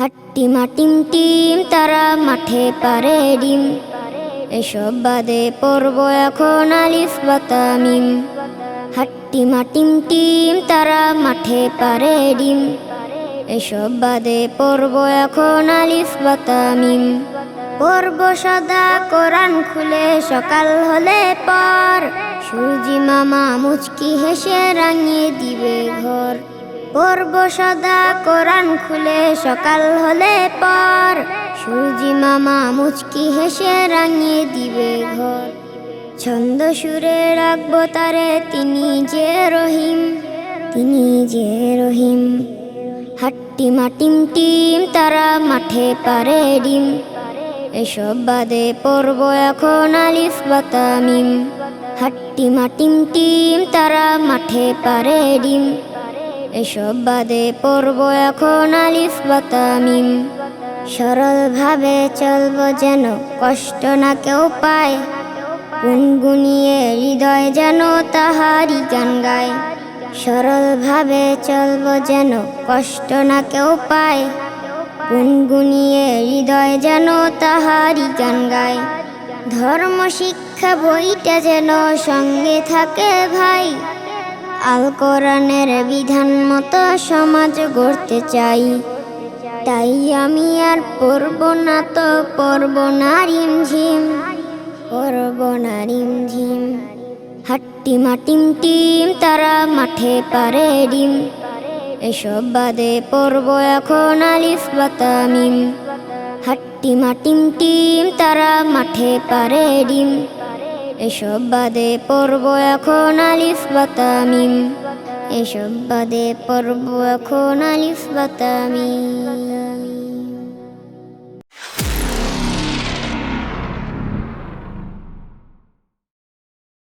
হাট্টিমা team team, তারা মাঠে পারে ডিম। এসব বাদে পড়ব এখন আলিফ বাতামিম হাট্টিমা টিম টিম, তারা মাঠে পারে ডিম। এসব বাদে পড়ব এখন আলিফ বাতামিম পড়ব সদা কোরআন খুলে, সকাল হলে পর। সূর্যি মামা মুচকি হেসে রাঙিয়ে দিবে ঘর। পড়ব সদা কোরআন খুলে, সকাল হলে পর। সূর্যি মামা মুচকি হেসে রাঙিয়ে দিবে ঘর। ছন্দ সুরে রাখব তারে, তিনি যে রহিম, তিনি যে রহিম। হাট্টি মাটিম টিম, তারা মাঠে পারে ডিম। এসব বাদে পড়ব এখন আলিফ বাতামিম হাট্টি মাটিম টিম, তারা মাঠে পারে ডিম। এসব বাদে পড়ব এখন আলিফ বাতামিম সরলভাবে চলব যেন কষ্ট না কেউ পায়। গুনগুনিয়ে হৃদয় যেন তাহারি গান গায়। সরলভাবে চলব যেন কষ্ট না কেউ পায়। গুনগুনিয়ে হৃদয় যেন তাহারি গান গায়। ধর্ম শিক্ষা বইটা যেন সঙ্গে থাকে ভাই। আল কোরআনের বিধান মতো সমাজ গড়তে চাই। তাই আমি আর পড়ব না তো পড়ব না রিমঝিম, পড়ব না রিমঝিম। হাট্টি মাটিম টিম তারা মাঠে পারে ডিম। এসব বাদে পড়ব এখন আলিফ বাতামিম হাট্টি মাটিম টিম তারা মাঠে পারে ডিম। এসব বাদে পর্ব এখন আলিফ বাতামিম এসব বাদে পর্ব এখন আলিফ বাতামিম